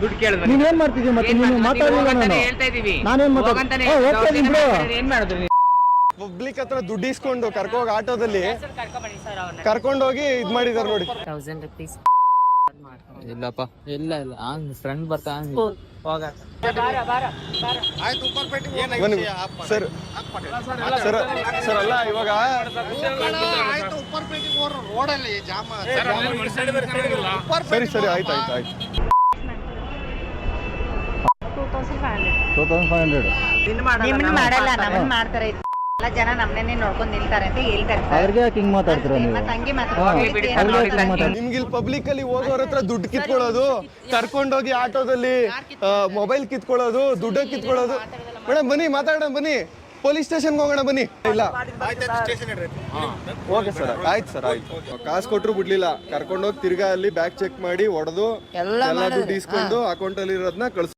ದುಡ್ಡು ಕೇಳಿದ್ರೆ ನೀನ್ ಏನ್ ಮಾಡ್ತಿದ್ಯ ಮತ್ತೆ? ನೀನು ಮಾಡ್ತೀನಿ? ಮಾತಾಡಲಿಲ್ಲ ನಾನು. ಹೇಳ್ತಾ ಇದೀವಿ ನಾನೇನ್ ಮಾತಾಡ್- ಹೋಗಂತಾನೆ ಏ, ಹೋಗ್ತಾ ಹೇಳ್ತಾ ಇದೀನಿ ಇದೀವಿ. ಬಿಡು. ಏನ್ ಮಾಡಿದ್ರು ನೀವು? ಪಬ್ಲಿಕ್ ಹತ್ರ ದುಡ್ಡು ಇಸ್ಕೊಂಡು ಕರ್ಕೋಗಿ ಆಟೋದಲ್ಲಿ ಕರ್ಕೊಂಡೋಗಿ ಇದ್ ಮಾಡಿದಾರೆ ನೋಡಿ. ತೌಸಂಡ್ ರುಪೀಸ್ ಇಲ್ಲಪ್ಪ. ಇಲ್ಲ ಇಲ್ಲ. ಹಂಗ್. ಫ್ರೆಂಡ್ ಬರ್ತಾ ಸರ್ ಸರ್ ಸರ್ ಅಲ್ಲ ಇವಾಗ ಸರಿ ಸರಿ ಆಯ್ತು ಆಯ್ತು ಆಯ್ತು ಟೂ ತೌಸಂಡ್ ಫೈವ್ ಹಂಡ್ರೆಡ್. ನಿಮ್ಮನ್ನ ಮಾಡಲ್ಲ ನಮ್ಮನ್ನ ಮಾಡ್ತಾರೆ. ಎಲ್ಲ ಜನ ನಮ್ಮನ್ನೇ ನೋಡ್ಕೊಂಡ್ ನಿಲ್ತಾರೆ ಅಂತ ಹೇಳ್ತಾರೆ ಸರ್. ಅವ್ರಿಗೆ ಯಾಕೆ ಹಿಂಗ್ ಮಾತಾಡ್ತೀರ ನೀವು? ಮತ್ತೆ ಹಂಗೆ ಹೋಗ್ಲಿ ಬಿಡಿ ಸರ್, ಮಾತಾಡ್ತಾರೆ? ನೋಡಿ ನಿಮ್ಗೆ ಇಲ್ಲಿ ಪಬ್ಲಿಕ್ ಅಲ್ಲಿ ಹೋಗೋರ ಹತ್ರ ದುಡ್ಡು ಕಿತ್ಕೊಳ್ಳೋದು ಕರ್ಕೊಂಡೋಗಿ ಆಟೋದಲ್ಲಿ ಮೊಬೈಲ್ ಕಿತ್ಕೊಳ್ಳೋದು ದುಡ್ಡು ಕಿತ್ಕೊಳ್ಳೋದು. ಮೇಡಮ್ ಬನ್ನಿ ಮಾತಾಡೋಣ ಬನ್ನಿ. ಪೊಲೀಸ್ ಸ್ಟೇಷನ್ಗೆ ಹೋಗೋಣ ಬನ್ನಿ. ಇಲ್ಲ. ಓಕೆ ಸರ್ ಆಯ್ತು ಸರ್ ಆಯ್ತು. ಕಾಸು ಕೊಟ್ಟರು ಬಿಡ್ಲಿಲ್ಲ. ಕರ್ಕೊಂಡೋಗಿ ತಿರ್ಗಾ ಅಲ್ಲಿ ಬ್ಯಾಗ್ ಚೆಕ್ ಮಾಡಿ ಹೊಡೆದು ಎಲ್ಲ ದುಡ್ಡು ಇಸ್ಕೊಂಡು ಅಕೌಂಟ್ ಅಲ್ಲಿ ಇರೋದನ್ನ ಕಳ್ಸ